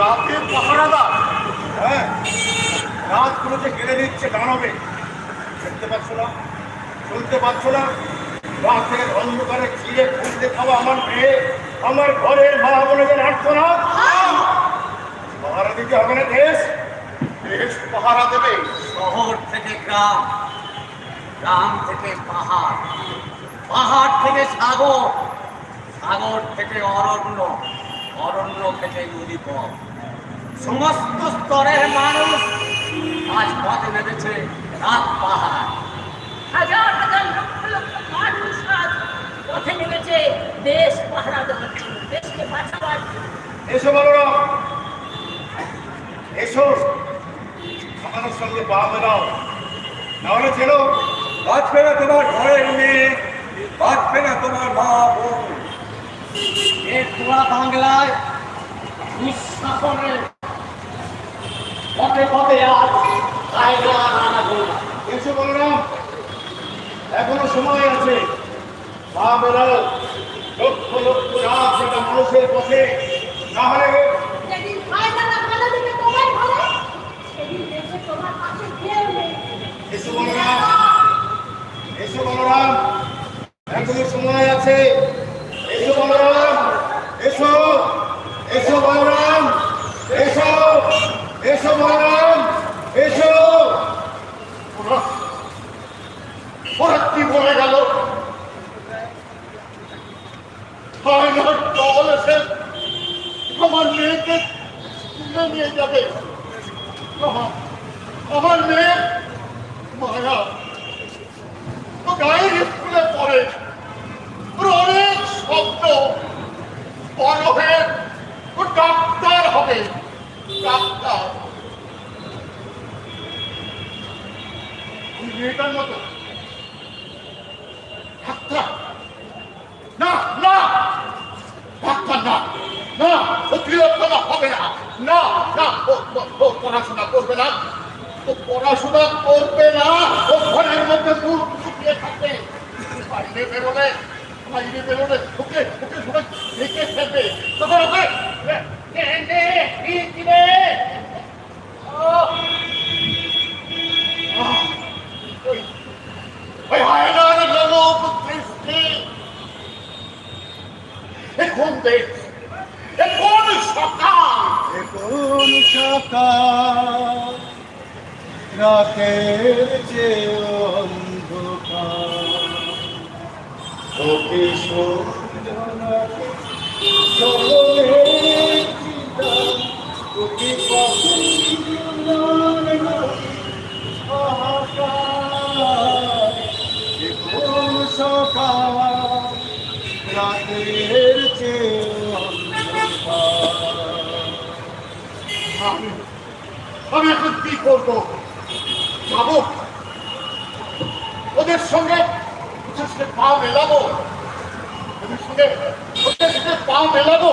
রাতের পাহারাদার। হ্যাঁ রাতগুলো যে কেড়ে নিচ্ছে দানবে দেখতে পাচ্ছ না, শুনতে পাচ্ছ না। রাতের অন্ধকারে ঘিরে খুঁজতে খাওয়া আমার মেয়ে, আমার ঘরের মা বোনদের না পাহারা দিতে হবে না দেশ। দেশ পাহারা দেবে। শহর থেকে গ্রাম গ্রাম থেকে পাহাড়। পাহাড় থেকে সাগর সাগর থেকে অরণ্য। অরণ্য থেকে নদী পথ সমস্ত স্তরের মানুষ আজ পথে নেমেছে রাত পাহাড়। হাজার হাজার লক্ষ লক্ষ মানুষ আজ পথে নেমেছে দেশ পাহারা দেওয়ার জন্য দেশকে বাঁচাবার। এসো বলরাম। এসো। আমার সঙ্গে পা মেলাও নাহলে ছিল বাঁচবে না তোমার ঘরের মেয়ে বাঁচবে না তোমার মা বোন। তোরা বাংলায় নিঃশাসনের পথে পথে আজ কায়দা আনা বলরাম এখনও সময় আছে। মেলাও লক্ষ লক্ষ রাত যেটা মানুষের পথে তোমার তোমার এসো বলরাম এসো বলরাম এখনও সময় আছে। এসো বলরাম, এসো এসো বলরাম, এসো এসো বলরাম, এসো। ওরা বলে গেল। ফাইনাল দল এসে আমার মেয়েকে নিয়ে যাবে। আমার- মেয়ে মায়া ও গায়ের স্কুলে পড়ে। শব্দ বড় হয়ে ও ডাক্তার হবে ডাক্তার ওই মেয়েটার মতো ডাক্তার না না ডাক্তার না না ও তিলোত্তমা হবে না না না ও ও- ও পড়াশোনা করবে না ও পড়াশোনা করবে না ও ঘরের মধ্যে দূর শুকিয়ে থাকবে বাইরে বেরোলে বাইরে বেরোলে ওকে ওকে সবাই দেখে ফেলবে তখন ওকে নে, নে, কি দিবে আহ! আহ! ওই- ওই হায়নার লোক দৃষ্টি এখন দেখ এখন সকাল এখন সকাল রাতের যে অন্ধকার ওকে সন্ধ্যা সকলের চিন্তা ওকে এখন সকাল রাতের চেয়ে অন্ধকার। আমি আমি করব। ওদের সঙ্গে ওদের পা মেলাবো। ওদের সঙ্গে ওদের পা মেলাবো।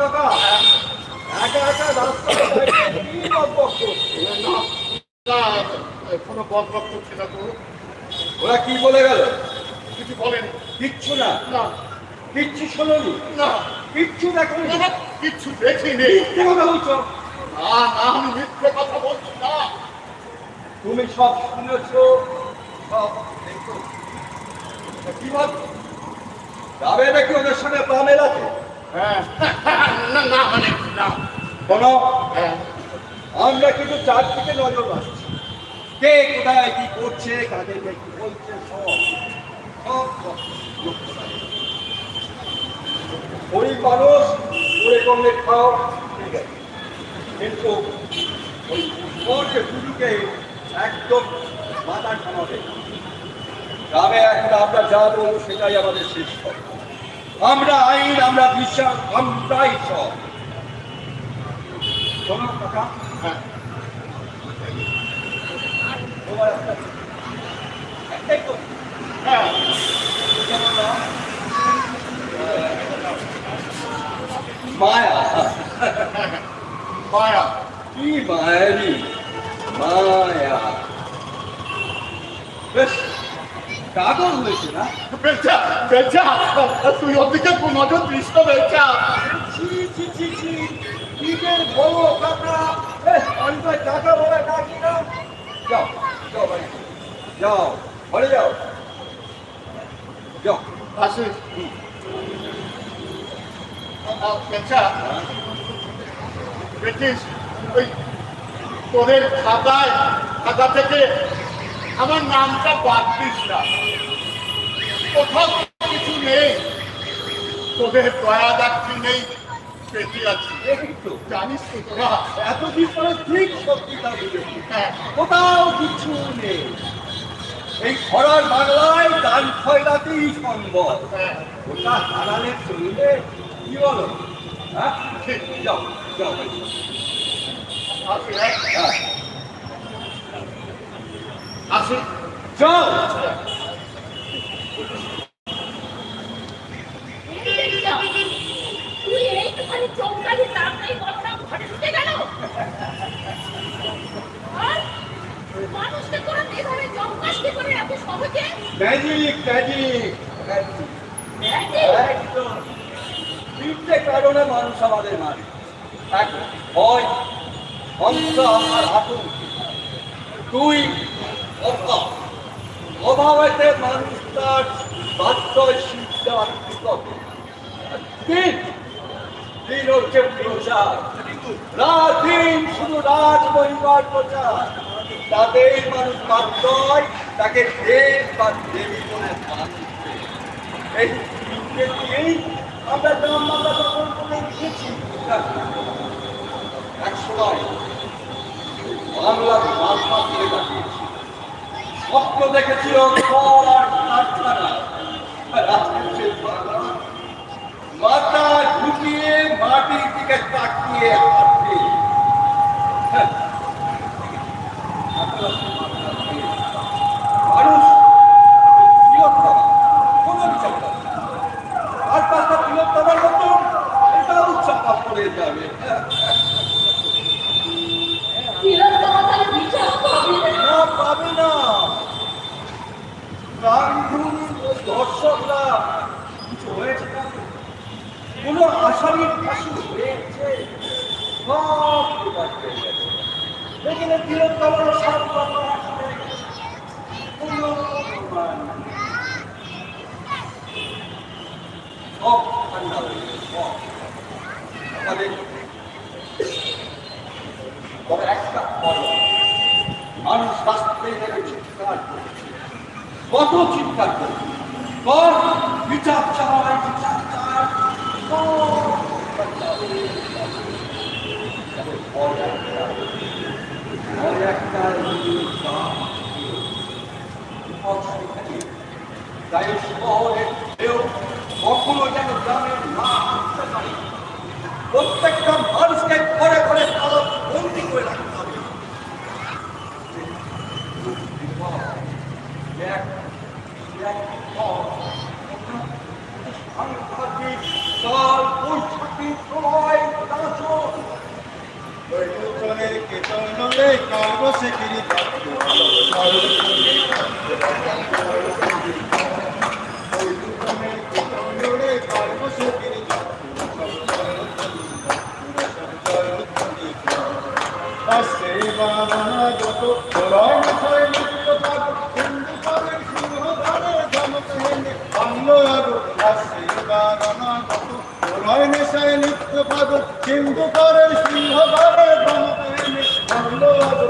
কাকা? একা একা কি বকবক না কোনো করছে না তো। ওরা কি বলে গেল? কিছু বলেন। কিচ্ছু না। না। কিচ্ছু শোনোনি। না। কিচ্ছু দেখোনি। কিচ্ছু দেখিনি। মিথ্যে কথা বলছো? না না আমি মিথ্যে কথা বলছি না। তুমি সব শুনেছো সব দেখো। কি ভাবছ যাবে নাকি ওদের সঙ্গে পা মেলাতে হ্যাঁ। না না মানে না। শোনো হ্যাঁ। আমরা কিন্তু চারদিকে নজর রাখছি। কে কোথায় কি করছে কাকে কে বলছে সব করলে খাও, ঠিক আছে। কিন্তু ওই পুষ্পকে পুজোকে একদম মাথা ঘামাবে গ্রামে এখন আমরা যা বলব, সেটাই আমাদের শেষ আমরা আইন, আমরা বিশ্বাস, আমরাই সব। শোনো কথা হ্যাঁ। তোমার একটা হ্যাঁ। মায়া। মায়া। কি মায়াবী মায়া। বেশ কাগজ হয়েছে না? বেচা বেচা। তুই ওদিকে নজর দিস না বেচা। ছি ছি ছি ছি। নিজের বড় কাকা? অন্তর কাকা বলে ডাকি না। যাও যাও বাড়ি। যাও ঘরে যাও। যাও। আসি। দেখিস ওই তোদের খাতায় খাতা থেকে আমার নামটা বাদ দিস না কোথাও কিছু নেই তোদের দয়া দাক্ষি নেই বেঁচে আছি জানিস তো তোরা এতদিন পরে ঠিক সত্যিটা কোথাও কিছু নেই এই খরার বাংলায় দান খয়রাতেই সম্ভব। ওটা হারালে চলবে? কি বলো হ্যাঁ ঠিক যাও যাও। আসি যাও ম্যাজিক ম্যাজিক ম্যাজিক? একদম তিনটে কারণে মানুষ আমাদের মারে। এক ভয় সন্ত্রাস আর আতঙ্ক দুই, অভাব। অভাবেতে মানুষ তার কৃতজ্ঞ আর তিন তিন হচ্ছে প্রচার। রাত দিন শুধু রাজ পরিবার প্রচার। তাতেই মানুষ বাধ্য হয়, তাকে দেব বা দেবী বলে এই তিনটে দিয়েই আমরা গ্রাম যখন করে দিয়েছি, এক সময় বাংলা মাথা তুলে দাঁড়িয়েছি স্বপ্ন দেখেছিল আর কারখানা মাথা ঢুকিয়ে মাটির দিকে তাকিয়ে হাঁটবে হ্যাঁ। মানুষ তিলোত্তমা কোনো বিচার করে না। আর পাঁচটা তিলোত্তমার মতো এটাও চাপা পড়ে যাবে হ্যাঁ। তিলোত্তমা তাহলে বিচার পাবে না। না পাবে না গান্ধী ও দর্শকরা কিছু হয়েছে না কোন আসামির ফাঁসি হয়েছে সব প্রকাশ পেয়ে গেছে এখানে তিলোত্তমার সব কথা আসবে কোনো প্রমাণ নেই। সব ঠান্ডা হয়ে গেছে সব মানুষ রাস্তায় নেমে চিৎকার কত চিৎকার করছে কর বিচার চাই বিচার সব ঠান্ডা হয়ে গেছে। তবে ভয় একটা, তাই শহরে কখনো যেন গ্রামের না আসতে পারে প্রত্যেকটা মানুষকে ঘরে ঘরে তালা বন্দি করে রাখতে হবে এক- এক পথ, সাংঘাতিক কাল বৈশাখী সময় দাসন বৈকুণ্ঠে কীর্তনলে কালবশেখিরি পাত্র বৈকুণ্ঠে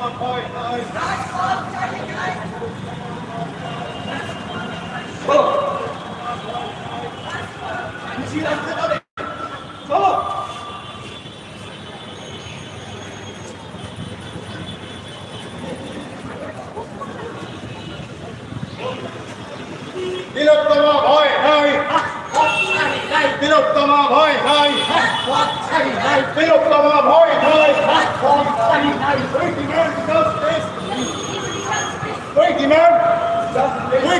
Oh!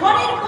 ঘরের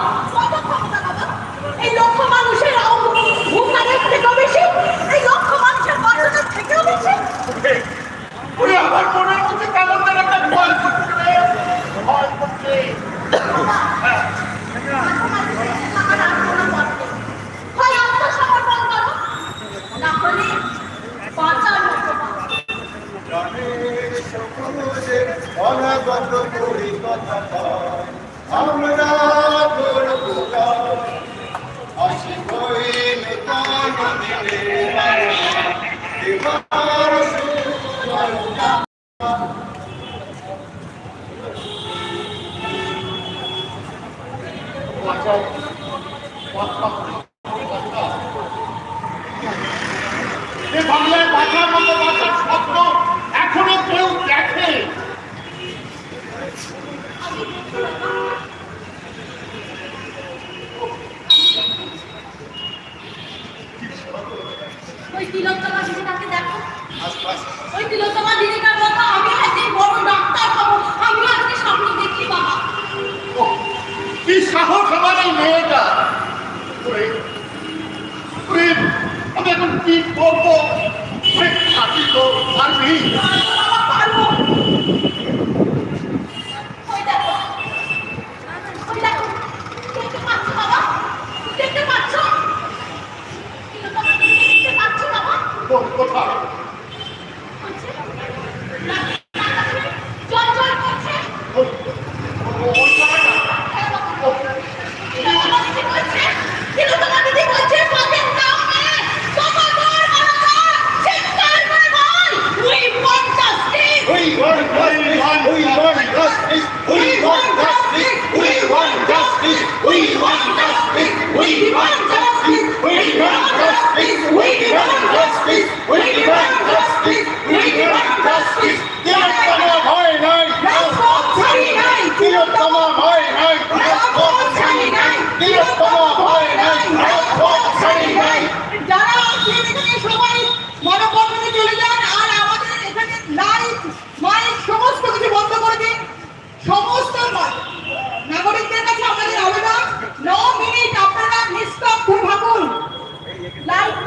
ওই তিলোত্তমা সেদিন তাকে দেখো। ওই তিলোত্তমা দিদিকার কথা আমি একদিন বড় ডাক্তার হব। আমি আজকে স্বপ্ন দেখি, বাবা। কি সাহস আমার এই মেয়েটা। আমি এখন কি করব? থাকি কোথায়?